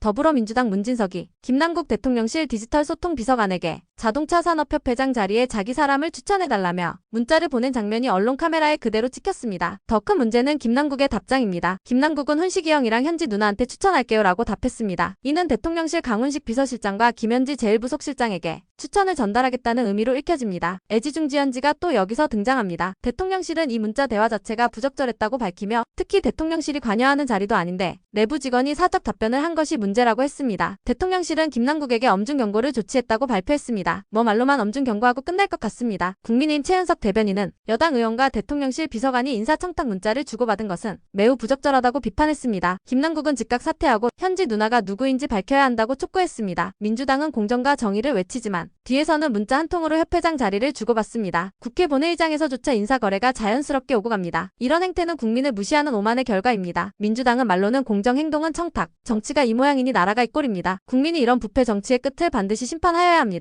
더불어민주당 문진석이 김남국 대통령실 디지털 소통 비서관에게 자동차 산업협회장 자리에 자기 사람을 추천해달라며 문자를 보낸 장면이 언론 카메라에 그대로 찍혔습니다. 더 큰 문제는 김남국의 답장입니다. 김남국은 훈식이 형이랑 현지 누나한테 추천할게요 라고 답했습니다. 이는 대통령실 강훈식 비서실장과 김현지 제1부속실장에게 추천을 전달하겠다는 의미로 읽혀집니다. 애지중지현지가 또 여기서 등장합니다. 대통령실은 이 문자 대화 자체가 부적절했다고 밝히며 특히 대통령실이 관여하는 자리도 아닌데 내부 직원이 사적 답변을 한 것이 문제라고 했습니다. 대통령실은 김남국에게 엄중 경고를 조치했다고 발표했습니다. 뭐 말로만 엄중 경고하고 끝날 것 같습니다. 국민의힘 최은석 대변인은 여당 의원과 대통령실 비서관이 인사청탁 문자를 주고받은 것은 매우 부적절하다고 비판했습니다. 김남국은 즉각 사퇴하고 현지 누나가 누구인지 밝혀야 한다고 촉구했습니다. 민주당은 공정과 정의를 외치지만 뒤에서는 문자 한 통으로 협회장 자리를 주고받습니다. 국회 본회의장에서조차 인사거래가 자연스럽게 오고 갑니다. 이런 행태는 국민을 무시하는 오만의 결과입니다. 민주당은 말로는 공정 행동은 청탁, 정치가 이 모양이니 나라가 이 꼴입니다. 국민이 이런 부패 정치의 끝을 반드시 심판하여야 합니다.